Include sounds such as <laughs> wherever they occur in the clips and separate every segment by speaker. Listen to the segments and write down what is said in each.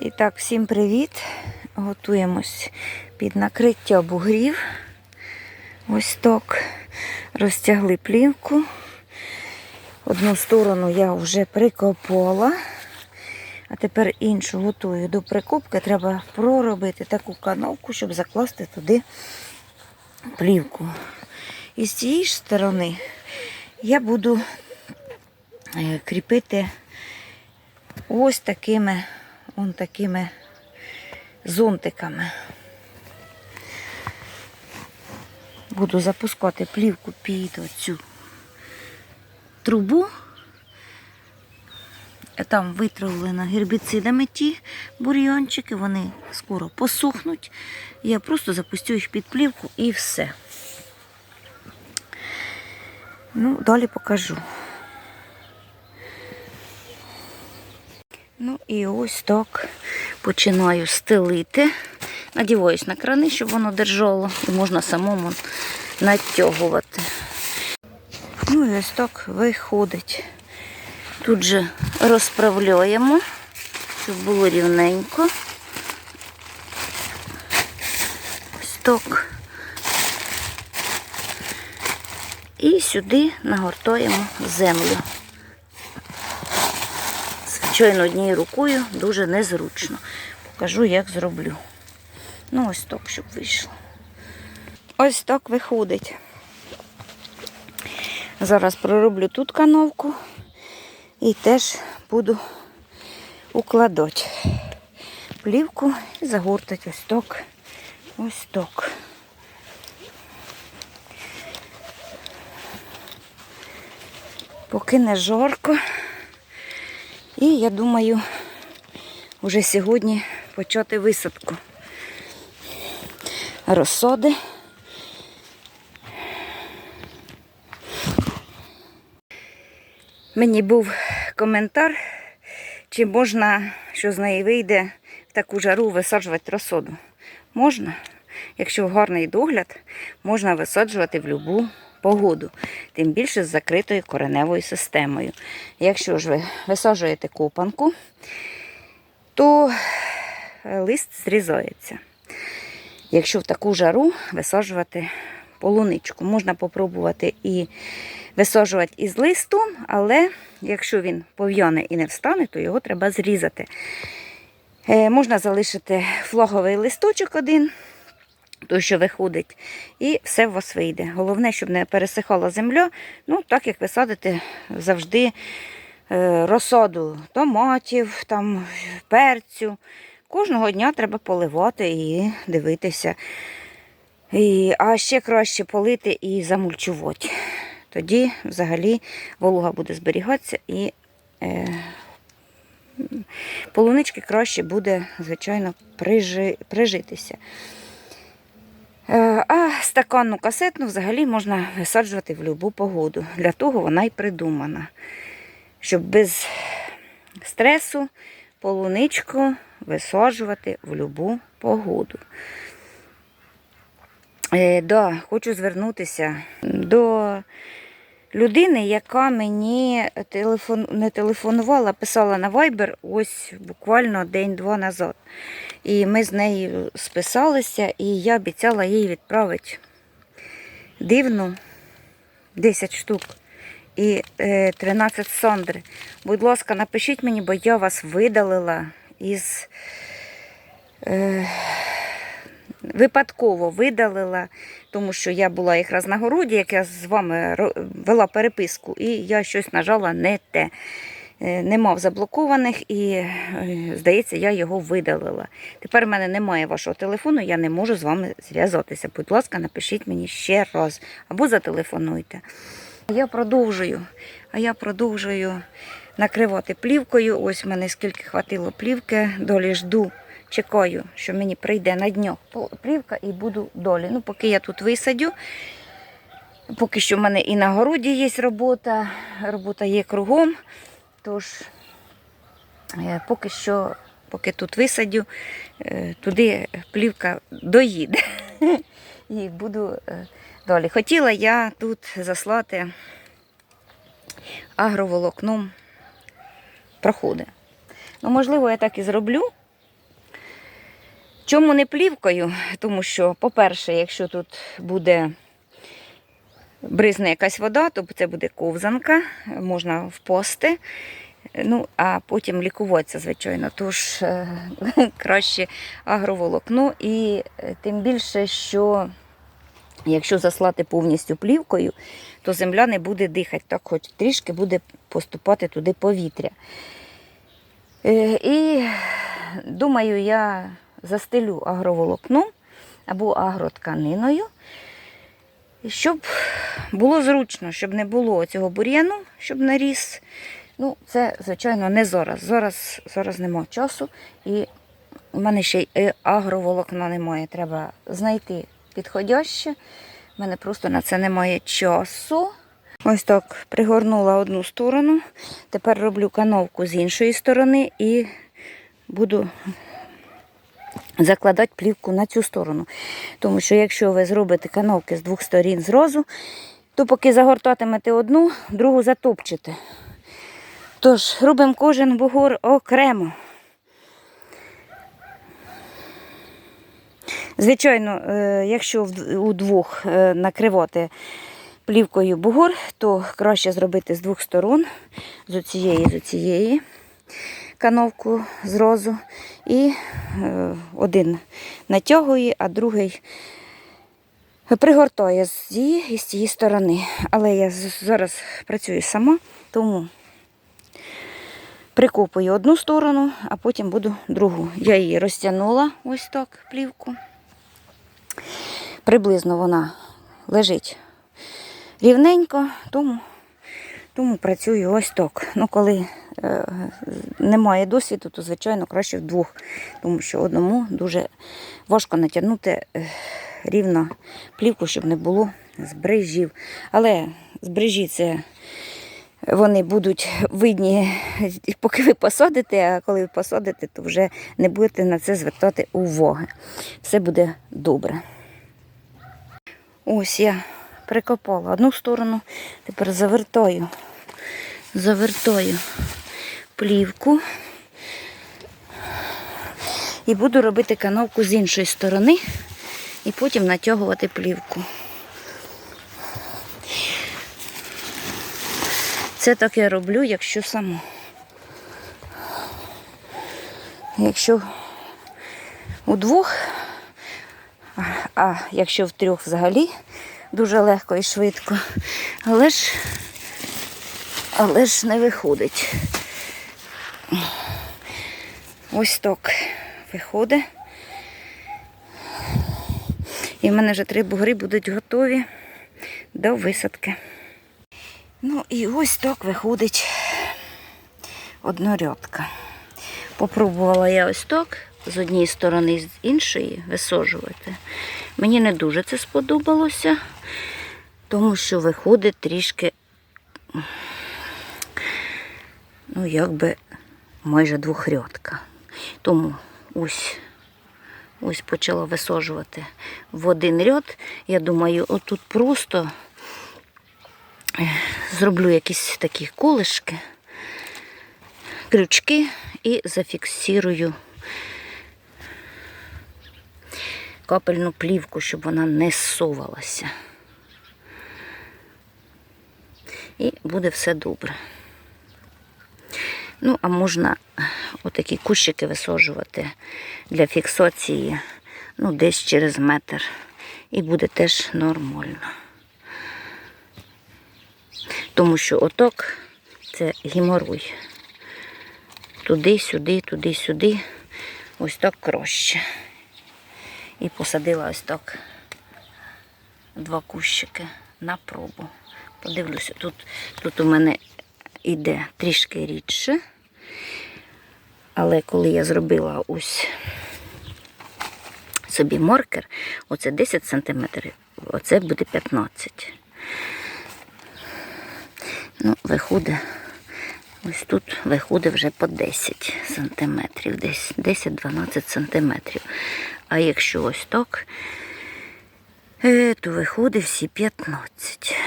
Speaker 1: І так, всім привіт. Готуємось під накриття бугрів. Ось так. Розтягли плівку. Одну сторону я вже прикопала, а тепер іншу готую до прикопки. Треба проробити таку канавку, щоб закласти туди плівку. І з цієї ж сторони я буду е, кріпити ось такими, он такими зонтиками. Буду запускати плівку під оцю трубу. Там витравлено гербіцидами ті бур'йончики, вони скоро посухнуть. Я просто запустю їх під плівку і все. Ну, далі покажу. Ну і ось так починаю стелити. Надіваюсь на крани, щоб воно держало, і можна самому натягувати. Ну і ось так виходить. Тут же розправляємо, щоб було рівненько. Ось так. І сюди нагортаємо землю. Звичайно, однією рукою дуже незручно. Покажу, як зроблю. Ну, ось так, щоб вийшло. Ось так виходить. Зараз пророблю тут кановку і теж буду укладати плівку і загортати ось так. Ось так. Поки не жарко. І я думаю, вже сьогодні почати висадку розсоди. Мені був коментар, чи можна, що з неї вийде, в таку жару висаджувати розсоду. Можна, якщо гарний догляд, можна висаджувати в будь-яку погоду, тим більше з закритою кореневою системою. Якщо ж ви висаджуєте копанку, то лист зрізається. Якщо в таку жару висаджувати полуничку, можна попробувати і висаджувати із листом, але якщо він пов'яне і не встане, то його треба зрізати. Е, можна залишити флаговий листочок один, той, що виходить, і все у вас вийде. Головне, щоб не пересихала земля, ну, так як ви садите завжди е, розсаду томатів, там, перцю. Кожного дня треба поливати і дивитися. І, а ще краще полити і замульчувати. Тоді взагалі волога буде зберігатися і е, полунички краще буде, звичайно, прижи, прижитися. Е, а стаканну касетну взагалі можна висаджувати в будь-яку погоду. Для того вона й придумана. Щоб без стресу полуничку висаджувати в будь-яку погоду. Е, да, хочу звернутися до людини, яка мені телефон, не телефонувала, писала на Viber ось буквально день-два назад. І ми з нею списалися, і я обіцяла їй відправити дивну 10 штук і е, 13 сондри. Будь ласка, напишіть мені, бо я вас видалила із. Е, випадково видалила, тому що я була якраз на городі, як я з вами вела переписку, і я щось нажала не те. Е, Не мав заблокованих і, е, здається, я його видалила. Тепер в мене немає вашого телефону, я не можу з вами зв'язатися. Будь ласка, напишіть мені ще раз або зателефонуйте. Я продовжую, а я продовжую накривати плівкою. Ось мене скільки хватило плівки, долі жду. Чекаю, що мені прийде на днях плівка і буду долі. Ну, поки я тут висадю, поки що в мене і на городі є робота, робота є кругом. Тож, е, поки що, поки тут висадю, е, туди плівка доїде. <laughs> І буду е, далі. Хотіла я тут заслати агроволокном проходи. Ну, можливо, я так і зроблю. Чому не плівкою? Тому що, по-перше, якщо тут буде бризне якась вода, то це буде ковзанка, можна впасти. Ну, а потім лікуватися, звичайно. Тож е, <laughs> краще агроволокно. І е, тим більше, що якщо заслати повністю плівкою, то земля не буде дихати, так хоч трішки буде поступати туди повітря. Е, І думаю, я застелю агроволокном або агротканиною, щоб було зручно, щоб не було цього бур'яну, щоб наріс. Ну, це, звичайно, не зараз. Зараз, зараз немає часу. І в мене ще й е, агроволокна немає. Треба знайти підходяще. У мене просто на це немає часу. Ось так пригорнула одну сторону. Тепер роблю кановку з іншої сторони і буду закладати плівку на цю сторону. Тому що якщо ви зробите кановки з двох сторін зразу, то поки загортатимете одну, другу затопчете. Тож, робимо кожен бугор окремо. Звичайно, е, якщо удвох е, накривати плівкою бугор, то краще зробити з двох сторон, з оцієї, з оцієї кановку зразу. І е, один натягує, а другий пригортає з цієї і з цієї сторони. Але я зараз працюю сама, тому прикопую одну сторону, а потім буду другу. Я її розтягнула ось так плівку. Приблизно вона лежить рівненько, тому, тому працюю ось так. Ну, коли немає досвіду, то звичайно краще вдвох, тому що одному дуже важко натягнути е, рівно плівку, щоб не було збрижів. Але збрижі це вони будуть видні, поки ви посадите, а коли ви посадите, то вже не будете на це звертати уваги. Все буде добре. Ось я прикопала одну сторону, тепер завертаю, завертаю плівку і буду робити канавку з іншої сторони і потім натягувати плівку. Це так я роблю, якщо сама. Якщо удвох, а- а якщо втрьох взагалі дуже легко і швидко, але ж, але ж не виходить. Ось так виходить. І в мене вже три бугри будуть готові до висадки. Ну і ось так виходить однорядка. Попробувала я ось так з однієї сторони з іншої висаджувати. Мені не дуже це сподобалося, тому що виходить трішки, ну, якби майже двохрядка. Тому ось, ось почала висаджувати в один ряд. Я думаю, отут просто зроблю якісь такі колишки, крючки і зафіксирую капельну плівку, щоб вона не зсувалася. І буде все добре. Ну, а можна отакі кущики висаджувати для фіксації ну, десь через метр. І буде теж нормально. Тому що оток це геморой. Туди, сюди, туди, сюди. Ось так краще. І посадила ось так два кущики на пробу. Подивлюся, тут, тут у мене йде трішки рідше. Але коли я зробила ось собі маркер, оце 10 см, оце буде 15 Ну, виходить, ось тут виходить вже по 10 сантиметрів, десь 10-12 сантиметрів. А якщо ось так, е, то виходить всі 15.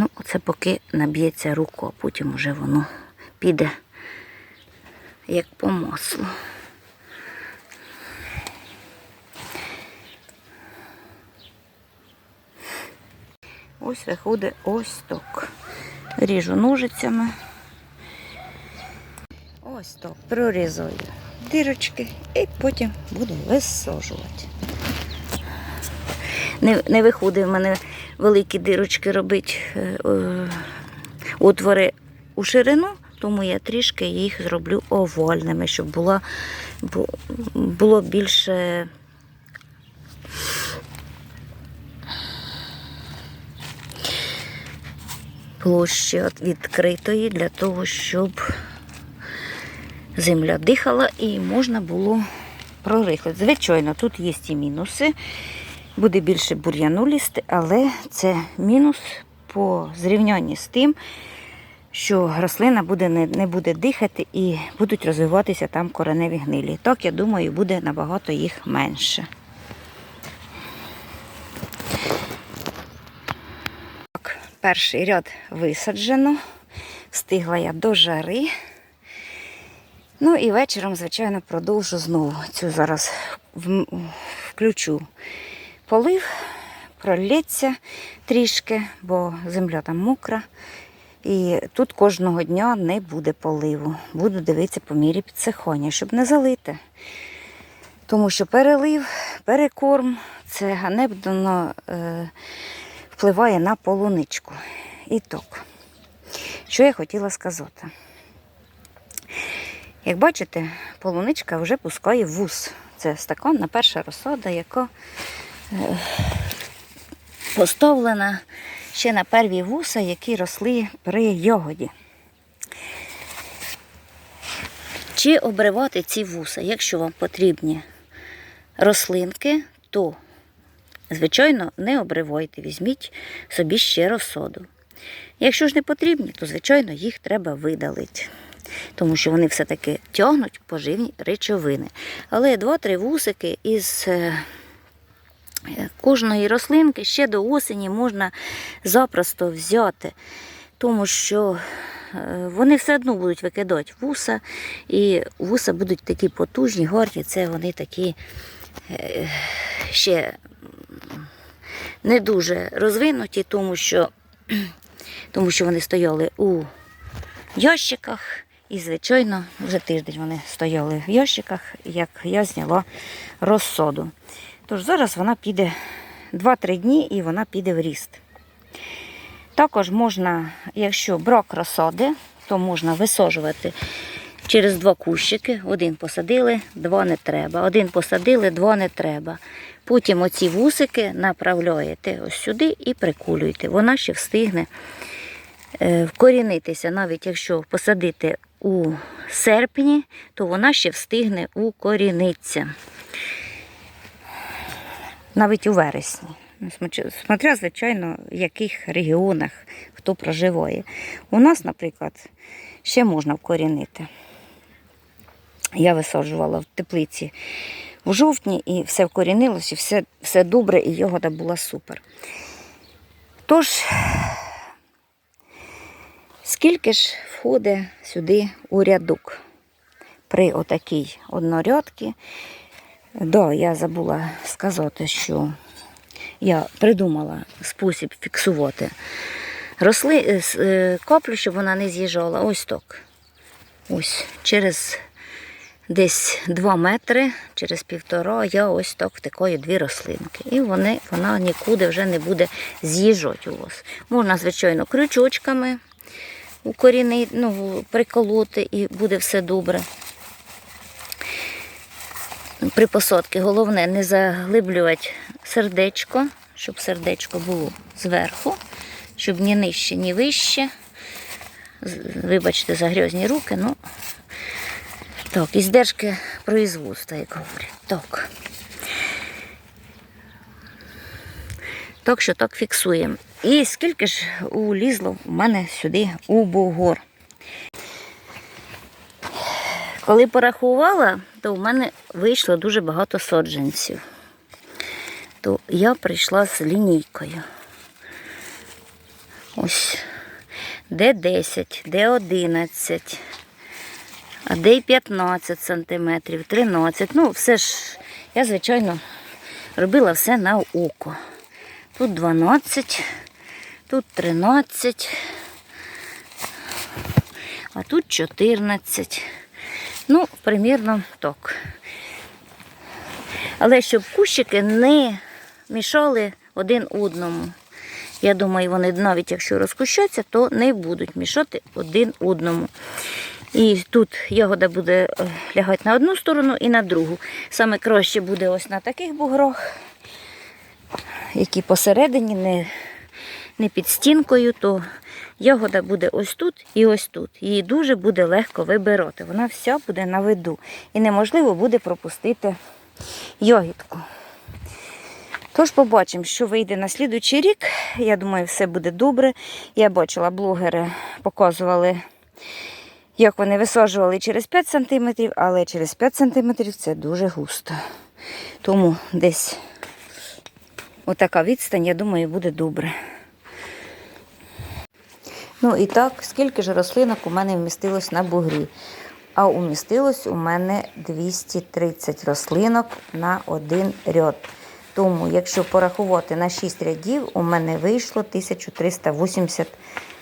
Speaker 1: Ну, оце поки наб'ється руку, а потім уже воно піде як по маслу. Ось виходить ось так. Ріжу ножицями. Ось так прорізую дірочки і потім буду висаджувати. Не, не виходить в мене великі дирочки робити е, е, отвори у ширину, тому я трішки їх зроблю овальними, щоб була, було більше. Площі відкритої для того, щоб земля дихала і можна було прорихлити. Звичайно, тут є і мінуси. Буде більше бур'яну лізти, але це мінус по зрівнянні з тим, що рослина буде, не, не буде дихати і будуть розвиватися там кореневі гнилі. Так, я думаю, буде набагато їх менше. Так, перший ряд висаджено. Встигла я до жари. Ну і вечором, звичайно, продовжу знову цю зараз включу полив, пролється трішки, бо земля там мокра. І тут кожного дня не буде поливу. Буду дивитися по мірі підсихання, щоб не залити. Тому що перелив, перекорм це ганебно е, впливає на полуничку. І так, що я хотіла сказати. Як бачите, полуничка вже пускає вус. Це стаканна перша розсада, яка поставлена ще на перві вуса, які росли при ягоді. Чи обривати ці вуса? Якщо вам потрібні рослинки, то, звичайно, не обривайте, візьміть собі ще розсаду. Якщо ж не потрібні, то, звичайно, їх треба видалити. Тому що вони все-таки тягнуть поживні речовини. Але два-три вусики із е, кожної рослинки ще до осені можна запросто взяти, тому що е, вони все одно будуть викидати вуса, і вуса будуть такі потужні, гарні, це вони такі е, ще не дуже розвинуті, тому що, <clears throat> тому що вони стояли у ящиках. І, звичайно, вже тиждень вони стояли в ящиках, як я зняла розсоду. Тож зараз вона піде 2-3 дні і вона піде в ріст. Також можна, якщо брак розсади, то можна висаджувати через два кущики. Один посадили, два не треба. Один посадили, два не треба. Потім оці вусики направляєте ось сюди і прикулюєте. Вона ще встигне е, вкорінитися, навіть якщо посадити у серпні, то вона ще встигне укорінитися. Навіть у вересні. Ну, Смотря, звичайно, в яких регіонах хто проживає. У нас, наприклад, ще можна вкорінити. Я висаджувала в теплиці в жовтні і все вкорінилось, і все, все добре, і ягода була супер. Тож, Скільки ж входить сюди у рядок при отакій однорядці? Да, я забула сказати, що я придумала спосіб фіксувати росли, е, е, каплю, щоб вона не з'їжджала. Ось так. Ось через десь 2 метри, через півтора, я ось так втикаю дві рослинки. І вони, вона нікуди вже не буде з'їжджати у вас. Можна, звичайно, крючочками укорінити, ну, приколоти і буде все добре. При посадці головне не заглиблювати сердечко, щоб сердечко було зверху, щоб ні нижче, ні вище. Вибачте за грязні руки, ну так, і здержки производства, як говорять. Так. Так що так фіксуємо. І скільки ж улізло в мене сюди у бугор. Коли порахувала, то в мене вийшло дуже багато саджанців. То я прийшла з лінійкою. Ось. Де 10, де 11, а де й 15 сантиметрів, 13. Ну, все ж, я, звичайно, робила все на око. Тут 12, Тут 13. А тут 14. Ну, примірно так. Але щоб кущики не мішали один одному. Я думаю, вони навіть якщо розкущаться, то не будуть мішати один одному. І тут ягода буде е, лягати на одну сторону і на другу. Саме краще буде ось на таких буграх, які посередині, не, не під стінкою, то ягода буде ось тут і ось тут. Її дуже буде легко вибирати. Вона вся буде на виду. І неможливо буде пропустити ягідку. Тож побачимо, що вийде на слідуючий рік. Я думаю, все буде добре. Я бачила, блогери показували, як вони висаджували через 5 см, але через 5 см це дуже густо. Тому десь отака відстань, я думаю, буде добре. Ну і так, скільки ж рослинок у мене вмістилось на бугрі? А умістилось у мене 230 рослинок на один ряд. Тому, якщо порахувати на 6 рядів, у мене вийшло 1380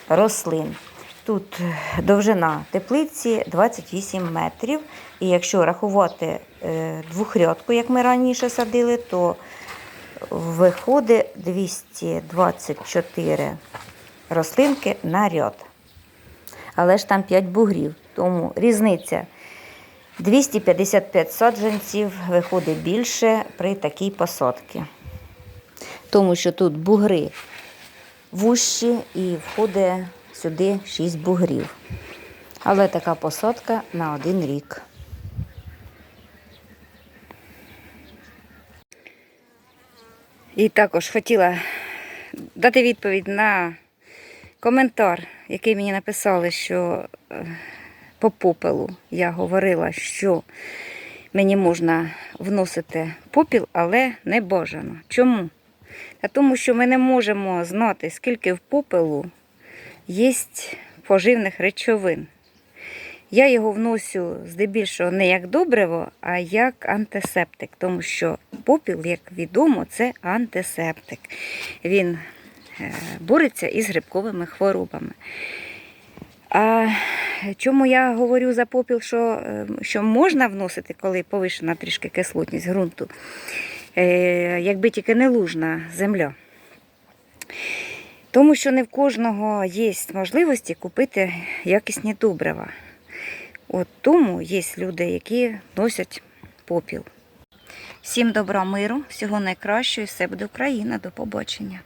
Speaker 1: рослин. Тут довжина теплиці 28 метрів. І якщо рахувати е, двохрядку, як ми раніше садили, то виходить 224 рослинки на ряд. Але ж там 5 бугрів, тому різниця 255 саджанців виходить більше при такій посадці. Тому що тут бугри вущі і входить сюди 6 бугрів. Але така посадка на один рік. І також хотіла дати відповідь на коментар, який мені написали, що е, по попелу я говорила, що мені можна вносити попіл, але не бажано. Чому? Та тому що ми не можемо знати, скільки в попелу є поживних речовин. Я його вносю здебільшого не як добриво, а як антисептик, тому що попіл, як відомо, це антисептик. Він бореться із грибковими хворобами. А чому я говорю за попіл, що, е, що можна вносити, коли повишена трішки кислотність ґрунту, Е, якби тільки не лужна земля. Тому що не в кожного є можливості купити якісні добрива. От тому є люди, які носять попіл. Всім добра миру, всього найкращого і все буде Україна. До побачення.